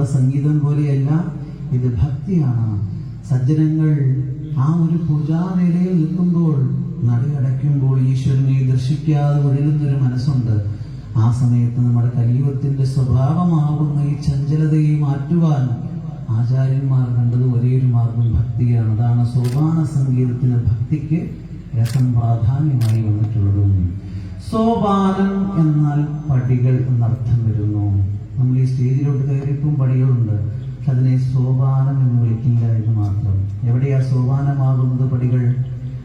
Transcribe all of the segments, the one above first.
പാട്ടുള്ള സംഗീതം പോലെയല്ല ഇത് ഭക്തിയാണ്. സജ്ജനങ്ങൾ ആ ഒരു പൂജാവേലയിൽ നിൽക്കുമ്പോൾ നടയടയ്ക്കുമ്പോൾ ഈശ്വരനെ ദർശിക്കാതെ ഒഴുകുന്നൊരു മനസ്സുണ്ട്. ആ സമയത്ത് നമ്മുടെ കലിയുഗത്തിന്റെ സ്വഭാവമാകുന്ന ഈ ചഞ്ചലതയെ മാറ്റുവാൻ ആചാര്യന്മാർ കണ്ടത് ഒരേ ഒരു മാർഗം ഭക്തിയാണ്. അതാണ് സോപാന സംഗീതത്തിന് ഭക്തിക്ക് രസം പ്രാധാന്യമായി വന്നിട്ടുള്ളതും. സോപാനം എന്നാൽ പടികൾ എന്നർത്ഥം വരുന്നു. നമ്മൾ ഈ സ്റ്റേജിലോട്ട് കയറിയപ്പോൾ പടികളുണ്ട്. പക്ഷെ അതിനെ സോപാനം എന്ന് വിളിക്കില്ല എന്ന് മാത്രം. എവിടെയാ സോപാനമാകുന്നത് പടികൾ?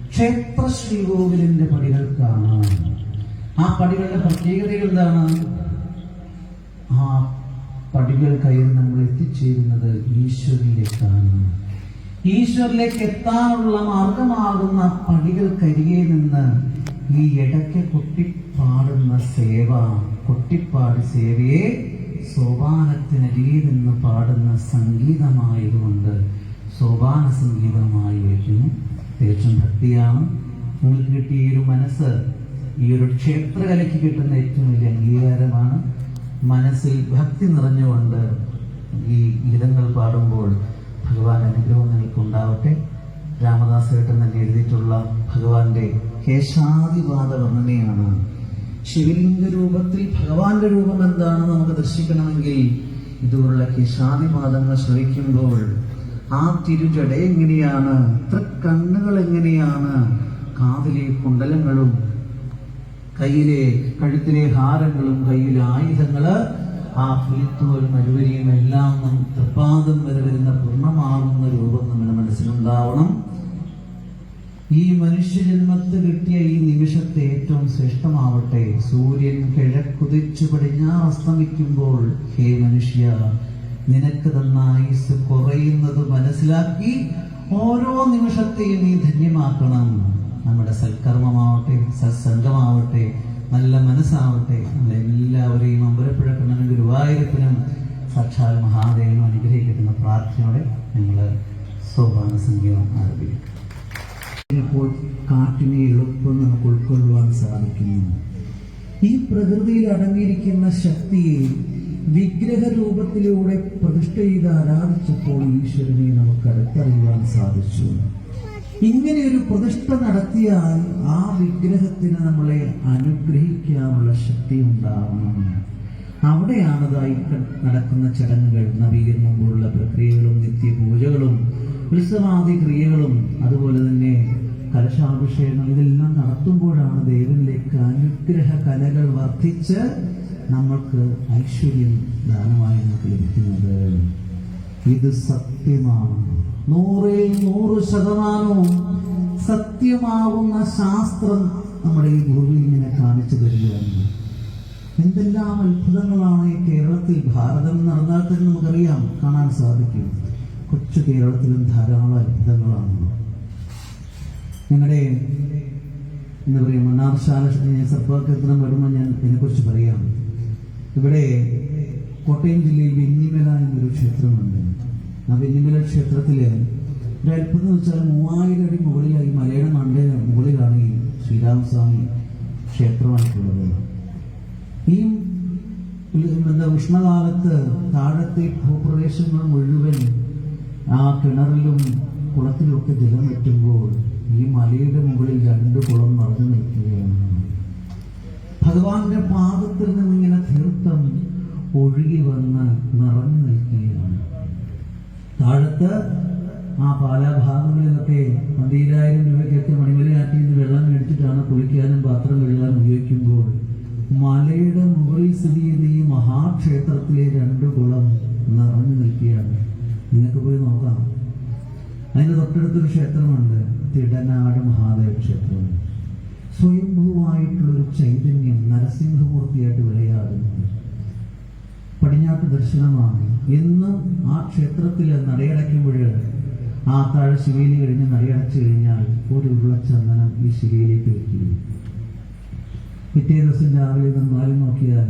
ക്ഷേത്ര ശ്രീകോവിലിന്റെ പടികൾക്കാണ്. ആ പടികളുടെ പ്രത്യേകതകൾ എന്താണ്? ആ പടികൾ കയറി നമ്മൾ എത്തിച്ചേരുന്നത് ഈശ്വരിലേക്കാണ്. ഈശ്വരിലേക്ക് എത്താനുള്ള മാർഗമാകുന്ന പടികൾക്കരികെ നിന്ന് ഈ ഇടയ്ക്ക് കൊട്ടിപ്പാടുന്ന സേവ കൊട്ടിപ്പാട് സേവയെ സോപാനത്തിനരികെ നിന്ന് പാടുന്ന സംഗീതമായതുകൊണ്ട് സോപാന സംഗീതമായി വയ്ക്കുന്നു. തികച്ചും ഭക്തിയാണ്. നിങ്ങൾക്ക് കിട്ടിയ ഈ ഒരു മനസ്സ് ഈ ഒരു ക്ഷേത്രകലയ്ക്ക് കിട്ടുന്ന ഏറ്റവും വലിയ അംഗീകാരമാണ്. മനസ്സിൽ ഭക്തി നിറഞ്ഞുകൊണ്ട് ഈ ഗീതങ്ങൾ പാടുമ്പോൾ ഭഗവാൻ അനുഗ്രഹം നിങ്ങൾക്ക് ഉണ്ടാവട്ടെ രാമദാസേട്ടൻ തന്നെ എഴുതിയിട്ടുള്ള ഭഗവാന്റെ കേശാദിപാദ വർണനയാണ് ശിവലിംഗ രൂപത്തിൽ ഭഗവാന്റെ രൂപം എന്താണെന്ന് നമുക്ക് ദർശിക്കണമെങ്കിൽ ഇതുപോലുള്ള കേശാദിപാദങ്ങൾ ശ്രവിക്കുമ്പോൾ ആ തിരുജട എങ്ങനെയാണ്? തൃക്കണ്ണുകൾ എങ്ങനെയാണ്? കാതിലെ കുണ്ടലങ്ങളും കയ്യിലെ കഴുത്തിലെ ഹാരങ്ങളും കയ്യിലെ ആയുധങ്ങൾ ആ പുലിത്തോലും അരുവരിയും എല്ലാം തൃപ്പാദം വരെ വരുന്ന പൂർണമാകുന്ന രൂപം നമ്മുടെ മനസ്സിലുണ്ടാവണം. ഈ മനുഷ്യജന്മത്ത് കിട്ടിയ ഈ നിമിഷത്തെ ഏറ്റവും ശ്രേഷ്ഠമാവട്ടെ. സൂര്യൻ കിഴക്കുതിച്ചു പടിഞ്ഞാറ് അസ്തമിക്കുമ്പോൾ ഹേ മനുഷ്യ നിനക്ക് തന്ന കുറയുന്നത് മനസ്സിലാക്കി ഓരോ നിമിഷത്തെയും നീ ധന്യമാക്കണം. നമ്മുടെ സൽക്കർമ്മമാവട്ടെ സത്സംഗമാവട്ടെ നല്ല മനസ്സാവട്ടെ. നമ്മളെല്ലാവരെയും അമ്പലപ്പുഴ കണ്ണനും ഗുരുവായൂരപ്പനും സാക്ഷാൽ മഹാദേവനും അനുഗ്രഹിക്കുന്ന പ്രാർത്ഥനയോടെ ഞങ്ങൾ സോപാന സംഗീതം സാധിക്കുന്നു ഈ പ്രകൃതിയിൽ അടങ്ങിയിരിക്കുന്ന ശക്തിയെ വിഗ്രഹ രൂപത്തിലൂടെ പ്രതിഷ്ഠ ചെയ്ത് ആരാധിച്ചപ്പോൾ ഈശ്വരനെ നമുക്ക് അടുത്തറിയുവാൻ സാധിച്ചു. ഇങ്ങനെ ഒരു പ്രതിഷ്ഠ നടത്തിയാൽ ആ വിഗ്രഹത്തിന് നമ്മളെ അനുഗ്രഹിക്കാനുള്ള ശക്തി ഉണ്ടാവണം അവിടെയാണതായി നടക്കുന്ന ചടങ്ങുകൾ നവീകരണം പോലുള്ള പ്രക്രിയകളും നിത്യപൂജകളും ഉത്സവാദി ക്രിയകളും അതുപോലെ തന്നെ കലശാഭിഷേകം ഇതെല്ലാം നടത്തുമ്പോഴാണ് ദേവനിലേക്ക് അനുഗ്രഹ കലകൾ വർദ്ധിച്ച് നമ്മൾക്ക് ഐശ്വര്യം ദാനമായി നമുക്ക് ലഭിക്കുന്നത്. ഇത് സത്യമാണ് നൂറിൽ നൂറ് ശതമാനവും സത്യമാവുന്ന ശാസ്ത്രം നമ്മുടെ ഈ ഭൂമിയിൽ ഇങ്ങനെ കാണിച്ചു തരികയാണ്. എന്തെല്ലാം അത്ഭുതങ്ങളാണ് ഈ കേരളത്തിൽ ഭാരതം നടന്നാൽ തന്നെ നമുക്കറിയാം കാണാൻ സാധിക്കും. കൊച്ചു കേരളത്തിലും ധാരാളം അത്ഭുതങ്ങളാണ് ഞങ്ങളുടെ എന്താ പറയുക മണ്ണാർശാല സർപ്പകീർത്തനം വരുമ്പോൾ ഞാൻ ഇതിനെക്കുറിച്ച് പറയാം. ഇവിടെ കോട്ടയം ജില്ലയിൽ വെന്നിമല എന്നൊരു ക്ഷേത്രമുണ്ട്. ആ വെന്നിമല ക്ഷേത്രത്തിൽ ഒരു അത്ഭുതം എന്ന് വെച്ചാൽ മൂവായിരം അടി മുകളിലായി മലയുടെ മണ്ട മുകളിലാണ് ഈ ശ്രീരാമസ്വാമി ക്ഷേത്രമായിട്ടുള്ളത്. ഈ എന്താ ഉഷ്ണകാലത്ത് താഴത്തെ ഭൂപ്രദേശങ്ങൾ മുഴുവൻ ആ കിണറിലും കുളത്തിലും ഒക്കെ ജലം വെട്ടുമ്പോൾ ഈ മലയുടെ മുകളിൽ രണ്ട് കുളം നടന്നു നിൽക്കുകയാണ്. ഭഗവാന്റെ പാദത്തിൽ നിന്നിങ്ങനെ തീർത്ഥം ഒഴുകി വന്ന് നിറഞ്ഞു നിൽക്കുകയാണ്. താഴത്ത് ആ പാലാഭാഗങ്ങളിലൊക്കെ പന്തിരായിരം രൂപയ്ക്കൊക്കെ മണിമലയാറ്റിൽ നിന്ന് വെള്ളം മേടിച്ചിട്ടാണ് കുളിക്കാനും പാത്രം കഴുകാനും ഉപയോഗിക്കുമ്പോൾ മലയുടെ മുകളിൽ സ്ഥിതി ചെയ്യുന്ന ഈ മഹാക്ഷേത്രത്തിലെ രണ്ട് കുളം നിറഞ്ഞു നിൽക്കുകയാണ്. നിങ്ങൾക്ക് പോയി നോക്കാം. അതിന് തൊട്ടടുത്തൊരു ക്ഷേത്രമുണ്ട്. തിടനാട് മഹാദേവ ക്ഷേത്രം സ്വയംഭൂവായിട്ടുള്ളൊരു ചൈതന്യം നരസിംഹമൂർത്തിയായിട്ട് വിളയാടുന്നു. പടിഞ്ഞാട്ട് ദർശനമാണ്. എന്നും ആ ക്ഷേത്രത്തിൽ നടയടയ്ക്കുമ്പോൾ ആ താഴെ ശിവയിലി കഴിഞ്ഞ് നടയടച്ചു കഴിഞ്ഞാൽ ഒരു ഉരുളച്ചന്ദനം ഈ ശിവയിലേക്ക് വയ്ക്കുന്നു പിറ്റേ ദിവസം രാവിലെ നന്നാലും നോക്കിയാൽ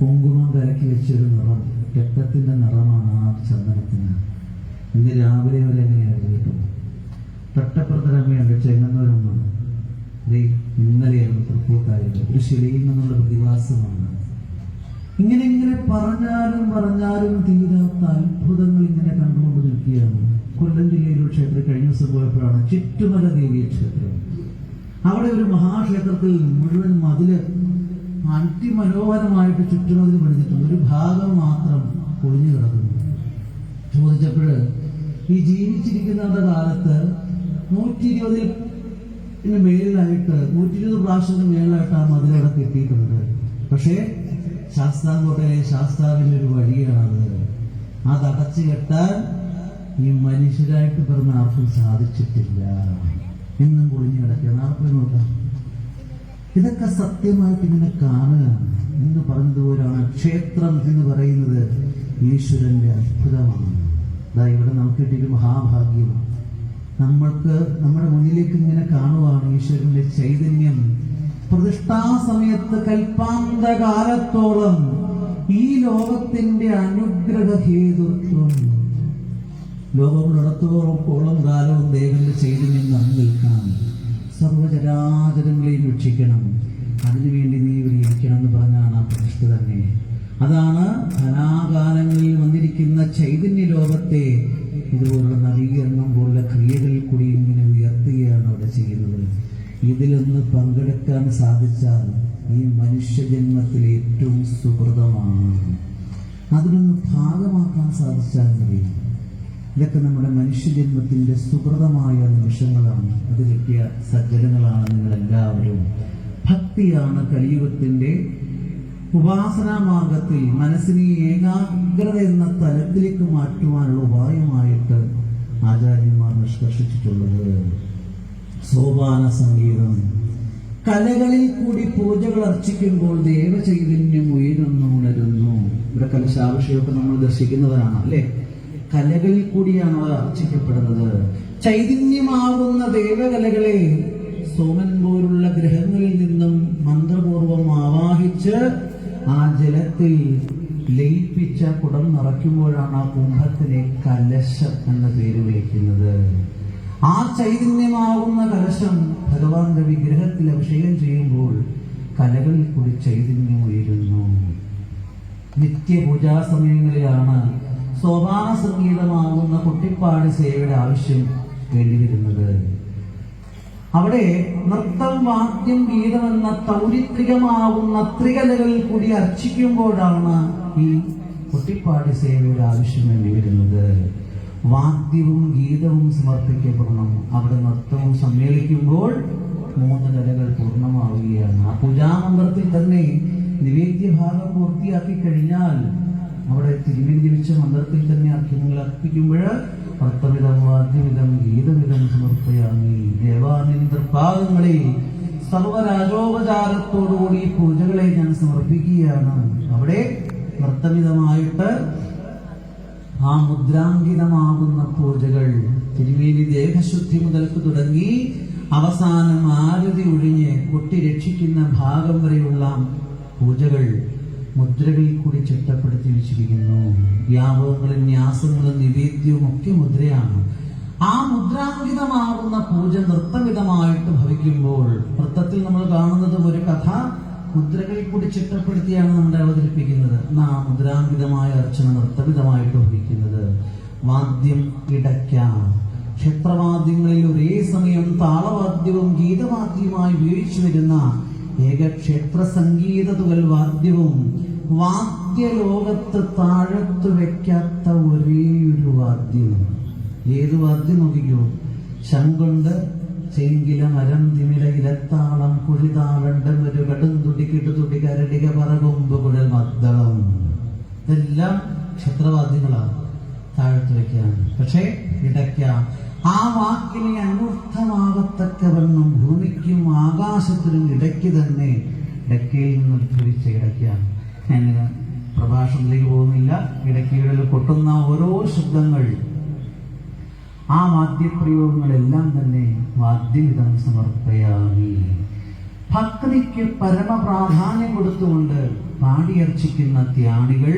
കുങ്കുമം കലക്കി വെച്ചൊരു നിറം. രക്തത്തിന്റെ നിറമാണ് ആ ചന്ദനത്തിന്. ഇന്ന് രാവിലെ വരെ എങ്ങനെയായിരുന്നു കേട്ടോ തൊട്ടപ്പുറത്തിറങ്ങിയുണ്ട് ചെങ്ങന്നൂരമ്മ ദേ ഇന്നലെയാണ് ഒരു ശിലയിൽ നിന്നുള്ള പ്രതിഭാസമാണ്. ഇങ്ങനെ ഇങ്ങനെ പറഞ്ഞാലും പറഞ്ഞാലും തീരാത്ത അത്ഭുതങ്ങൾ ഇങ്ങനെ കണ്ടുകൊണ്ട് നിൽക്കുകയാണ്. കൊല്ലം ജില്ലയിലെ ക്ഷേത്രം കഴിഞ്ഞ ദിവസം പോയപ്പോഴാണ് ചുറ്റുമല ദേവിയ ക്ഷേത്രം. അവിടെ ഒരു മഹാക്ഷേത്രത്തിൽ മുഴുവൻ മതിൽ അതിമനോഹരമായിട്ട് ചുറ്റുമതിൽ പണിതിട്ടുണ്ട്. ഒരു ഭാഗം മാത്രം പൊളിഞ്ഞു കിടക്കുന്നു. ചോദിച്ചപ്പോൾ ഈ ജീവിച്ചിരിക്കുന്ന കാലത്ത് നൂറ്റി ഇരുപതിൽ ഇതിന് മേളിലായിട്ട് നൂറ്റി ഇരുപത് പ്രാവശ്യത്തിന് മേളിലായിട്ട് ആ മതിലവിടെ കിട്ടിയിട്ടുണ്ട്. പക്ഷേ ശാസ്താംകോട്ടയിലെ ശാസ്താവിന്റെ ഒരു വഴിയാണത് അത് അടച്ചു കെട്ടാൻ ഈ മനുഷ്യരായിട്ട് പിറന്ന ആർക്കും സാധിച്ചിട്ടില്ല. എന്നും പൊളിഞ്ഞു കിടക്കുകയാണ്. ആർക്കും നോക്കാം. ഇതൊക്കെ സത്യമായിട്ട് ഇങ്ങനെ കാണുകയാണ്. എന്ന് പറഞ്ഞതുപോലെയാണ് ക്ഷേത്രം എന്ന് പറയുന്നത് ഈശ്വരന്റെ അത്ഭുതമാണ്. അതായത് ഇവിടെ നമുക്ക് കിട്ടിയൊരു മഹാഭാഗ്യം. നമ്മൾക്ക് നമ്മുടെ മുന്നിലേക്ക് ഇങ്ങനെ കാണുവാണ് ഈശ്വരന്റെ ചൈതന്യം. പ്രതിഷ്ഠാ സമയത്ത് കൽപ്പാന്ത കാലത്തോളം ഈ ലോകത്തിന്റെ അനുഗ്രഹ ഹേതുത്വം. ലോകമുള്ളിടത്തോളം കാലവും ദേവന്റെ ചൈതന്യം നിറഞ്ഞു നിൽക്കാം സർവചരാചരങ്ങളെയും രക്ഷിക്കണം. അതിനുവേണ്ടി നീ ഇവിടെ ഇരിക്കണം എന്ന് പറഞ്ഞാണ് ആ പ്രതിഷ്ഠ തന്നെ. അതാണ് ധനാകാലങ്ങളിൽ വന്നിരിക്കുന്ന ചൈതന്യ ലോകത്തെ ഇതുപോലുള്ള നവീകരണം പോലുള്ള ക്രിയകളിൽ കൂടി ഇങ്ങനെ ഉയർത്തുകയാണ് അവിടെ ചെയ്യുന്നത്. ഇതിലൊന്ന് പങ്കെടുക്കാൻ സാധിച്ചാൽ ഈ മനുഷ്യജന്മത്തിൽ ഏറ്റവും സുഹൃതമാണ്. അതിനൊന്ന് ഭാഗമാക്കാൻ സാധിച്ചാൽ മതി. ഇതൊക്കെ നമ്മുടെ മനുഷ്യജന്മത്തിന്റെ സുഹൃതമായ നിമിഷങ്ങളാണ്. അത് കിട്ടിയ സജ്ജനങ്ങളാണ് നിങ്ങൾ എല്ലാവരും ഭക്തിയാണ് കലിയുഗത്തിന്റെ ഉപാസനാ മാർഗത്തിൽ മനസ്സിനെ ഏകാഗ്രത എന്ന തലത്തിലേക്ക് മാറ്റുവാനുള്ള ഉപായമായിട്ട് ആചാര്യന്മാർ നിഷ്കർഷിച്ചിട്ടുള്ളത്. സോപാന സംഗീതം. കലകളിൽ കൂടി പൂജകൾ അർച്ചിക്കുമ്പോൾ ദേവചൈതന്യം ഉയരുന്നു ഉണരുന്നു. ഇവിടെ കലശാഭിഷേകമൊക്കെ നമ്മൾ ദർശിക്കുന്നവരാണ് അല്ലെ? കലകളിൽ കൂടിയാണ് അവർ അർച്ചിക്കപ്പെടുന്നത്. ചൈതന്യമാകുന്ന ദേവകലകളെ സോമൻ പോലുള്ള ഗ്രഹങ്ങളിൽ നിന്നും ജലത്തിൽ ലയിപ്പിച്ച കുടം നിറയ്ക്കുമ്പോഴാണ് ആ കുംഭത്തിനെ കലശം എന്ന പേര് വിളിക്കുന്നത്. ആ ചൈതന്യമാകുന്ന കലശം ഭഗവാന്റെ വിഗ്രഹത്തിൽ അഭിഷേകം ചെയ്യുമ്പോൾ കലകളിൽ കൂടി ചൈതന്യം ഉയരുന്നു. നിത്യപൂജാ സമയങ്ങളിലാണ് സോപാന സംഗീതമാകുന്ന കുട്ടിപ്പാട് സേവയുടെ ആവശ്യം വേണ്ടിവരുന്നത്. അവിടെ നൃത്തം വാദ്യം ഗീതം എന്ന തൗരിത്രികമാവുന്ന ത്രികലകളിൽ കൂടി അർച്ചിക്കുമ്പോഴാണ് ഈ കുട്ടിപ്പാടി സേവയുടെ ആവശ്യം വേണ്ടി വരുന്നത്. വാദ്യവും ഗീതവും സമർപ്പിക്കപ്പെടണം. അവിടെ നൃത്തവും സമ്മേളിക്കുമ്പോൾ മൂന്ന് കലകൾ പൂർണമാവുകയാണ്. ആ പൂജാമന്ത്രത്തിൽ തന്നെ നിവേദ്യ ഭാഗം പൂർത്തിയാക്കി കഴിഞ്ഞാൽ അവിടെ തിരുവഞ്ചി വെച്ച മന്ത്രത്തിൽ തന്നെ അർത്ഥങ്ങൾ അർപ്പിക്കുമ്പോൾ ഭക്തവിധം വാദ്യവിധം ഗീതവിധം സമർപ്പയാമി. ദേവാനിന്റെ പാദങ്ങളിൽ സർവരാജോപചാരത്തോടുകൂടി പൂജകളെ ഞാൻ സമർപ്പിക്കുകയാണ്. അവിടെ നൃത്തവിധമായിട്ട് ആ മുദ്രാങ്കിതമാകുന്ന പൂജകൾ തിരുമേനി ദേഹശുദ്ധി മുതൽക്ക് തുടങ്ങി അവസാനം ആരതി ഒഴിഞ്ഞ് കൊട്ടി രക്ഷിക്കുന്ന ഭാഗം വരെയുള്ള പൂജകൾ മുദ്രകളിൽ കൂടി ചിട്ടപ്പെടുത്തി വെച്ചിരിക്കുന്നു. വ്യാപകങ്ങളും ന്യാസങ്ങളും നിവേദ്യവും ഒക്കെ മുദ്രയാണ്. ആ മുദ്രാങ്കിതമാകുന്ന പൂജ നൃത്തമിതമായിട്ട് ഭവിക്കുമ്പോൾ നൃത്തത്തിൽ നമ്മൾ കാണുന്നത് ഒരു കഥ മുദ്രകളിൽ കൂടി ചിട്ടപ്പെടുത്തിയാണ് നമ്മുടെ അവതരിപ്പിക്കുന്നത്. എന്നാ ആ മുദ്രാങ്കിതമായ അർച്ചന നൃത്തമിതമായിട്ട് ഭവിക്കുന്നത്. വാദ്യം ഇടയ്ക്കാം. ക്ഷേത്രവാദ്യങ്ങളിൽ ഒരേ സമയം താളവാദ്യവും ഗീതവാദ്യവുമായി ഉപയോഗിച്ചു വരുന്ന ഏക ക്ഷേത്ര സംഗീത തുകൽ വാദ്യവും വാദ്യലോകത്ത് താഴത്ത് വെക്കാത്ത ഒരേ ഒരു വാദ്യം. ഏത് വാദ്യം നോക്കിക്കോ? ശങ്കുണ്ട് ചെങ്കില മരം തിമില ഇലത്താളം കുഴിതാളണ്ടം ഒരു കടും തുടിക്കിട്ട് തുടി കരടിക പറകൊമ്പ് കുഴൽ മദ്ദളം. ഇതെല്ലാം ക്ഷത്രവാദ്യങ്ങളാണ് താഴത്ത് വെക്കാൻ. പക്ഷേ ഇടയ്ക്ക ആ വാക്കിനെ അനർത്ഥമാകത്തക്കവണ്ണം ഭൂമിക്കും ആകാശത്തിനും ഇടയ്ക്ക് തന്നെ ഇടയ്ക്കയിൽ നിന്ന് ഉദ്ഭവിച്ച ഇടയ്ക്കാണ്. ഞാൻ പ്രഭാഷണത്തിലേക്ക് പോകുന്നില്ല. ഇടയ്ക്കിടയിൽ കൊട്ടുന്ന ഓരോ ശബ്ദങ്ങൾ. ആ വാദ്യപ്രയോഗങ്ങളെല്ലാം തന്നെ വാദ്യവിധം സമർപ്പയാമി. ഭക്തിക്ക് പരമ പ്രാധാന്യം കൊടുത്തുകൊണ്ട് പാടിയർച്ചിക്കുന്ന ത്യാണികൾ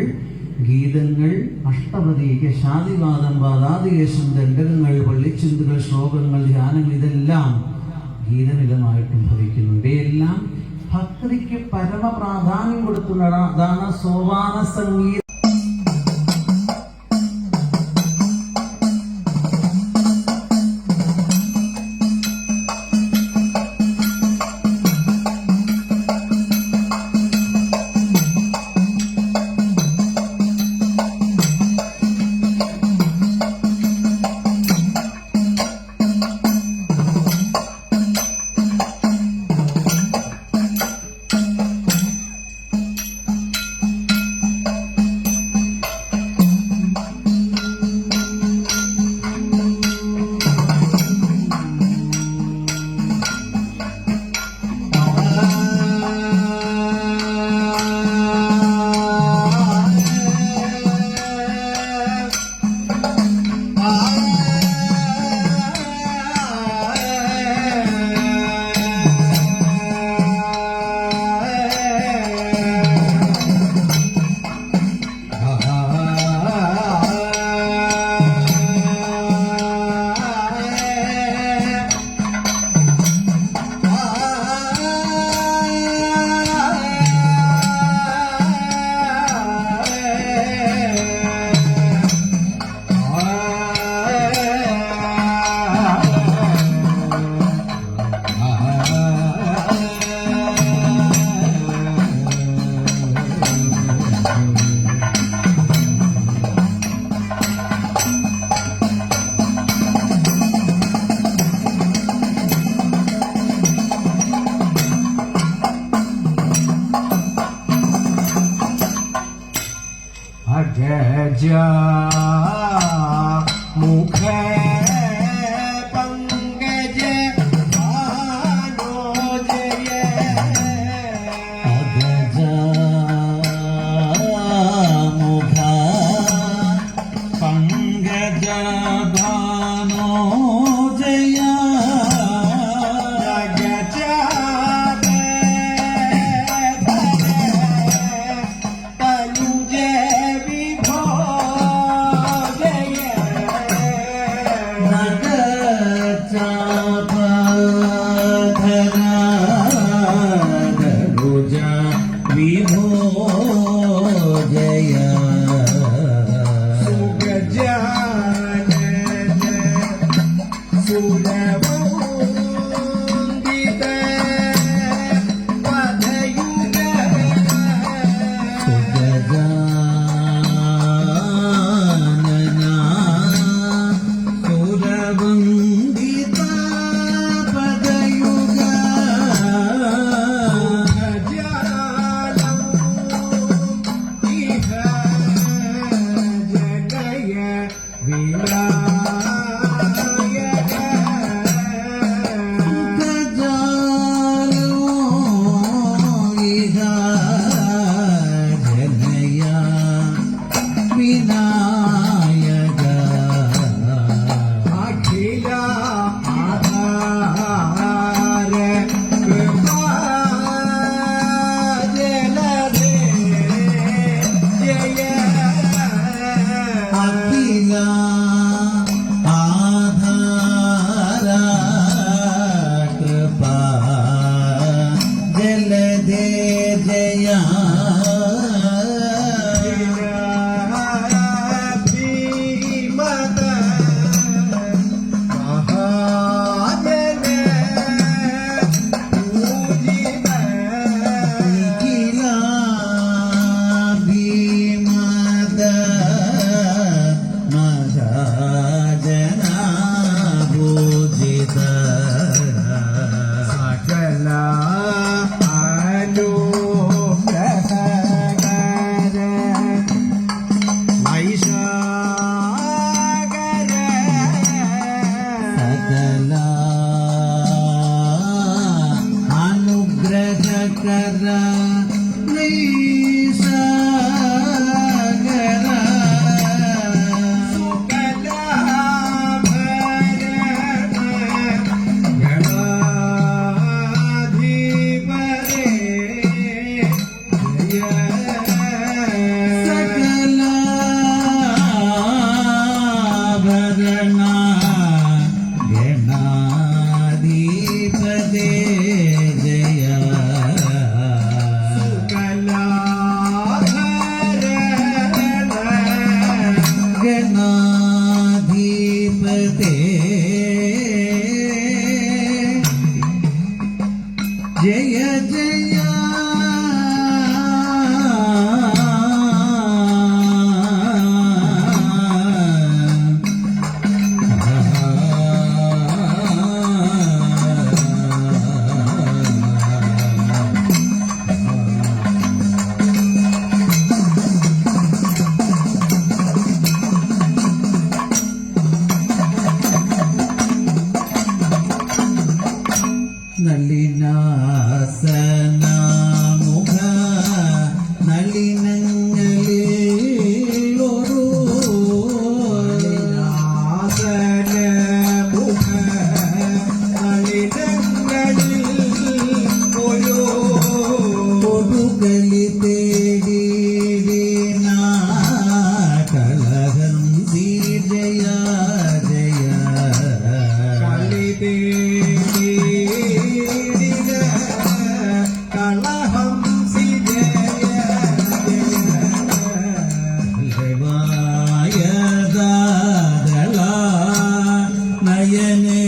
ഗീതങ്ങൾ അഷ്ടപതി യശാദിവാദം വാദാദികേശം ദണ്ഡകങ്ങൾ പള്ളിച്ചിന്തുകൾ ശ്ലോകങ്ങൾ ധ്യാനങ്ങൾ ഇതെല്ലാം ഗീതമിതമായിട്ടും ഭവിക്കുന്നു. ഇവയെല്ലാം ഭക്തിക്ക് പരമ പ്രാധാന്യം കൊടുക്കുന്നതാണ് സോപാന സംഗീതം 家. နေ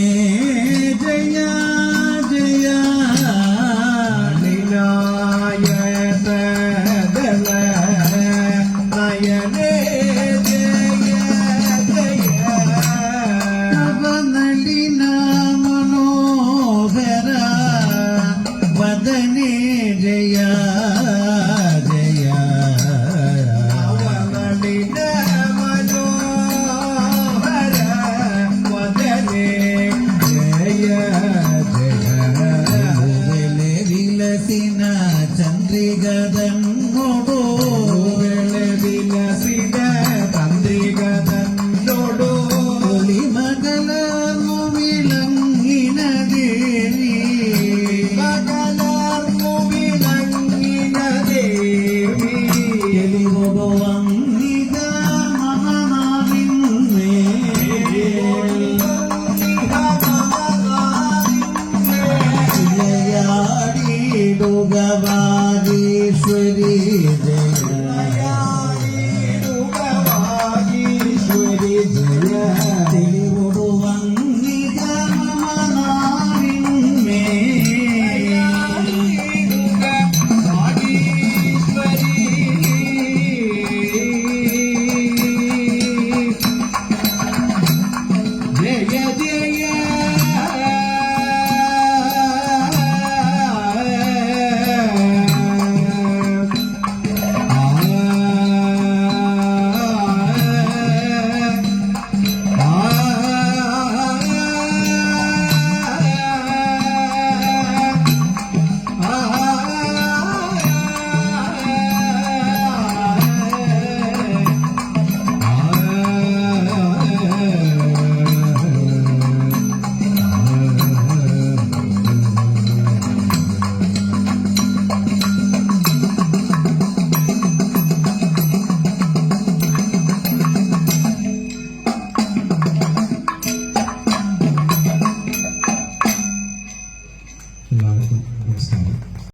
တရား ചന്ദ്രികതങ്ങോടോ വെളവിലസി